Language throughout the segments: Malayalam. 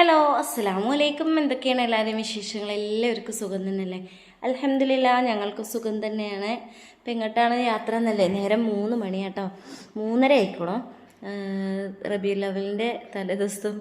ഹലോ അസ്സാം വലൈക്കും എന്തൊക്കെയാണ് എല്ലാവരും വിശേഷങ്ങൾ? എല്ലാവർക്കും സുഖം തന്നെയല്ലേ? അലഹമില്ല ഞങ്ങൾക്ക് സുഖം തന്നെയാണ്. ഇപ്പം എങ്ങോട്ടാണ് യാത്ര എന്നല്ലേ? നേരം മൂന്ന് മണിയാട്ടോ. മൂന്നര ആയിക്കോളോ. റബി ലെവലിന്റെ തലേ ദിവസം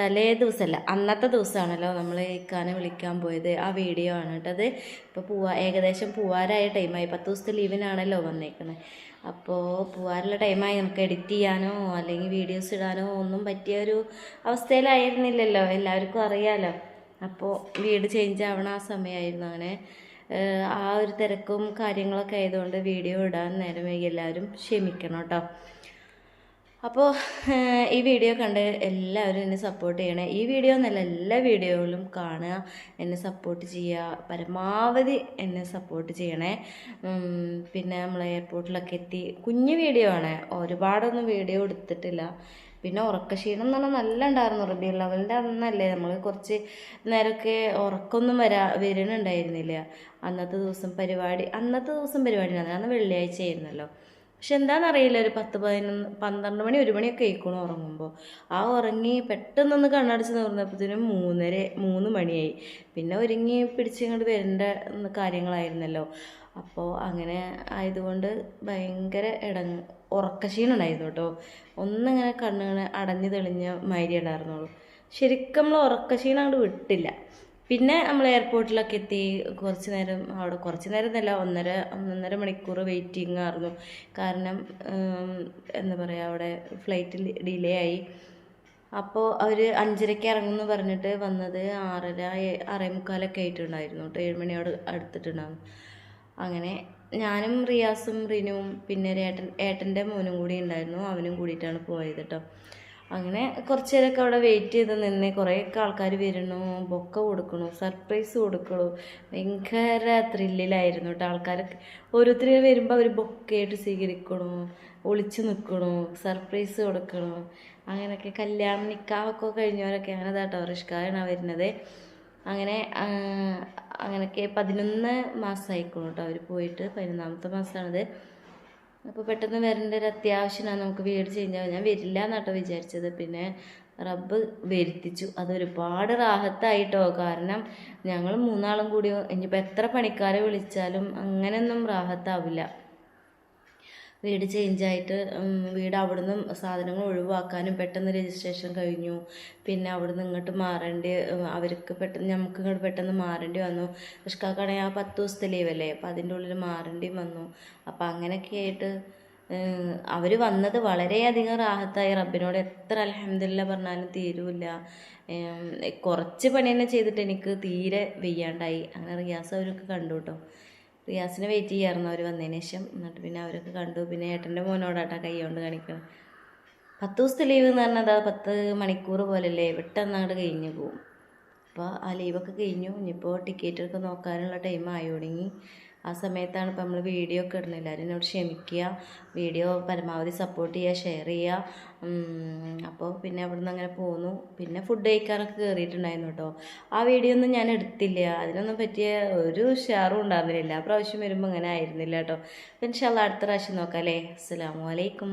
തലേ ദിവസമല്ല അന്നത്തെ ദിവസമാണല്ലോ നമ്മൾ ഇക്കാനെ വിളിക്കാൻ പോയത് ആ വീഡിയോ ആണ് കേട്ടത് ഇപ്പോൾ പോവാ ഏകദേശം പോവാറായ ടൈമായി പത്ത് ദിവസത്തെ ലീവിനാണല്ലോ വന്നേക്കുന്നത് അപ്പോൾ പൂവാറുള്ള ടൈമായി നമുക്ക് എഡിറ്റ് ചെയ്യാനോ അല്ലെങ്കിൽ വീഡിയോസ് ഇടാനോ ഒന്നും പറ്റിയ ഒരു അവസ്ഥയിലായിരുന്നില്ലല്ലോ എല്ലാവർക്കും അറിയാമല്ലോ അപ്പോൾ വീട് ചേഞ്ച് ആവണ ആ സമയമായിരുന്നു അങ്ങനെ. ആ ഒരു തിരക്കും കാര്യങ്ങളൊക്കെ ആയതുകൊണ്ട് വീഡിയോ ഇടാൻ നേരം എല്ലാവരും ക്ഷമിക്കണം കേട്ടോ. അപ്പോൾ ഈ വീഡിയോ കണ്ട് എല്ലാവരും എന്നെ സപ്പോർട്ട് ചെയ്യണേ. ഈ വീഡിയോ എന്നല്ല എല്ലാ വീഡിയോകളും കാണുക എന്നെ സപ്പോർട്ട് ചെയ്യുക പരമാവധി എന്നെ സപ്പോർട്ട് ചെയ്യണേ. പിന്നെ നമ്മൾ എയർപോർട്ടിലൊക്കെ എത്തി. കുഞ്ഞു വീഡിയോ ആണ്. ഒരുപാടൊന്നും വീഡിയോ എടുത്തിട്ടില്ല. പിന്നെ ഉറക്കക്ഷീണം എന്ന് പറഞ്ഞാൽ നല്ല ഉണ്ടായിരുന്നു. റബി ലെവലിന്റെ അന്നല്ലേ നമ്മൾ കുറച്ച് നേരമൊക്കെ ഉറക്കമൊന്നും വരാ വരുന്നുണ്ടായിരുന്നില്ല. അന്നത്തെ ദിവസം പരിപാടി അന്നത്തെ ദിവസം പരിപാടി അന്ന് വെള്ളിയാഴ്ച ആയിരുന്നല്ലോ പക്ഷെ എന്താണെന്നറിയില്ല ഒരു പത്ത് പതിനൊന്ന് പന്ത്രണ്ട് മണി ഒരു മണിയൊക്കെ ആയിക്കോണം ഉറങ്ങുമ്പോൾ ആ ഉറങ്ങി പെട്ടെന്നൊന്ന് കണ്ണടച്ച് നിറഞ്ഞപ്പോഴത്തേനും മൂന്നര മൂന്ന് മണിയായി. പിന്നെ ഒരുങ്ങി പിടിച്ചിങ്ങോട്ട് വരേണ്ട കാര്യങ്ങളായിരുന്നല്ലോ. അപ്പോൾ അങ്ങനെ ആയതുകൊണ്ട് ഭയങ്കര ഇടങ്ങ് ഉറക്കക്ഷീണം ഉണ്ടായിരുന്നു കേട്ടോ. ഒന്നിങ്ങനെ കണ്ണിങ്ങനെ അടഞ്ഞു തെളിഞ്ഞ മാതിരി ഉണ്ടായിരുന്നുള്ളൂ. ശരിക്കും നമ്മൾ ഉറക്കക്ഷീണം അങ്ങോട്ട് വിട്ടില്ല. പിന്നെ നമ്മൾ എയർപോർട്ടിലൊക്കെ എത്തി. കുറച്ച് നേരം അവിടെ കുറച്ച് നേരം എന്നല്ല ഒന്നര ഒന്നൊന്നര മണിക്കൂർ വെയിറ്റിംഗ് ആയിരുന്നു. കാരണം എന്താ പറയുക അവിടെ ഫ്ലൈറ്റ് ഡിലേ ആയി. അപ്പോൾ അവർ അഞ്ചരയ്ക്ക് ഇറങ്ങുമെന്ന് പറഞ്ഞിട്ട് വന്നത് ആറര ആറേ മുക്കാലൊക്കെ ആയിട്ടുണ്ടായിരുന്നു. കേട്ടോ ഏഴ് മണിയോട് അടുത്തിട്ടുണ്ടായിരുന്നു അങ്ങനെ ഞാനും റിയാസും റിനുവും പിന്നെ ഏട്ടൻ ഏട്ടന്റെ മോനും കൂടി ഉണ്ടായിരുന്നു. അവനും കൂടിയിട്ടാണ് പോയത് കേട്ടോ അങ്ങനെ കുറച്ച് നേരമൊക്കെ അവിടെ വെയിറ്റ് ചെയ്ത് നിന്ന് കുറേയൊക്കെ ആൾക്കാർ വരുന്നു ബൊക്ക കൊടുക്കണു സർപ്രൈസ് കൊടുക്കണു ഭയങ്കര ത്രില്ലിലായിരുന്നു കേട്ടോ ആൾക്കാരൊക്കെ. ഓരോരുത്തർ വരുമ്പോൾ അവർ ബൊക്കയായിട്ട് സ്വീകരിക്കണു ഒളിച്ചു നിൽക്കണു സർപ്രൈസ് കൊടുക്കണു. അങ്ങനെയൊക്കെ കല്യാണം നിക്കാവൊക്കെ കഴിഞ്ഞവരൊക്കെ അങ്ങനെ കേട്ടോ റിഷ്കാരാണ് വരുന്നത്. അങ്ങനെ അങ്ങനെയൊക്കെ പതിനൊന്ന് മാസമായിക്കോളും കേട്ടോ അവർ പോയിട്ട്. പതിനൊന്നാമത്തെ മാസമാണിത് അപ്പോൾ പെട്ടെന്ന് വരേണ്ട ഒരു അത്യാവശ്യമാണ് നമുക്ക് വീട് ആവും ഞാൻ വരില്ല എന്നാട്ടോ വിചാരിച്ചത്. പിന്നെ റബ്ബ് വരുത്തിച്ചു. അതൊരുപാട് റാഹത്തായിട്ടോ. കാരണം ഞങ്ങൾ മൂന്നാളും കൂടി ഇനിയിപ്പോൾ എത്ര പണിക്കാരെ വിളിച്ചാലും അങ്ങനെയൊന്നും റാഹത്താവില്ല. വീട് ചേഞ്ച് ആയിട്ട് വീട് അവിടുന്ന് സാധനങ്ങൾ ഒഴിവാക്കാനും പെട്ടെന്ന് രജിസ്ട്രേഷൻ കഴിഞ്ഞു. പിന്നെ അവിടുന്ന് ഇങ്ങോട്ട് മാറേണ്ടി അവർക്ക് പെട്ടെന്ന് നമുക്ക് ഇങ്ങോട്ട് പെട്ടെന്ന് മാറേണ്ടി വന്നു. റിഷ്കാക്കാണെങ്കിൽ ആ പത്ത് ദിവസത്തെ ലീവല്ലേ അപ്പം അതിന്റെ ഉള്ളിൽ മാറേണ്ടിയും വന്നു. അപ്പം അങ്ങനെയൊക്കെ ആയിട്ട് അവർ വന്നത് വളരെയധികം റാഹത്തായി. റബ്ബിനോട് എത്ര അലഹമില്ല പറഞ്ഞാലും തീരൂല കുറച്ച് പണി തന്നെ ചെയ്തിട്ട് എനിക്ക് തീരെ വെയ്യാണ്ടായി. അങ്ങനെ റിയാസ് അവരൊക്കെ കണ്ടു കേട്ടോ റിയാസിനെ വെയിറ്റ് ചെയ്യായിരുന്നു അവർ വന്നതിന് ശേഷം. എന്നിട്ട് പിന്നെ അവരൊക്കെ കണ്ടു. പിന്നെ ഏട്ടന്റെ മോനോടാട്ടാ കൈ കൊണ്ട് കാണിക്കണം. പത്ത് ദിവസത്തെ ലീവ് എന്ന് പറഞ്ഞാൽ അതാ പത്ത് മണിക്കൂർ പോലല്ലേ? പെട്ടെന്ന് അങ്ങോട്ട് കഴിഞ്ഞു പോകും അപ്പോൾ ആ ലീവൊക്കെ കഴിഞ്ഞു. ഇനിയിപ്പോൾ ടിക്കറ്റ് ഒക്കെ നോക്കാനുള്ള ടൈം ആയി തുടങ്ങി ആ സമയത്താണ് ഇപ്പോൾ നമ്മൾ വീഡിയോ ഒക്കെ ഇടുന്നത് എല്ലാവരും എന്നോട് ക്ഷമിക്കുക. വീഡിയോ പരമാവധി സപ്പോർട്ട് ചെയ്യുക ഷെയർ ചെയ്യുക. അപ്പോൾ പിന്നെ അവിടുന്ന് അങ്ങനെ പോന്നു. പിന്നെ ഫുഡ് കഴിക്കാനൊക്കെ കയറിയിട്ടുണ്ടായിരുന്നു കേട്ടോ. ആ വീഡിയോ ഒന്നും ഞാൻ എടുത്തില്ല. അതിനൊന്നും പറ്റിയ ഒരു ഷെയറും ഉണ്ടായിരുന്നില്ല. എല്ലാ പ്രാവശ്യം വരുമ്പോൾ അങ്ങനെ ആയിരുന്നില്ല കേട്ടോ. ഇൻഷാല്ല അടുത്ത പ്രാവശ്യം നോക്കാം അല്ലേ? അസ്സാം വലൈക്കും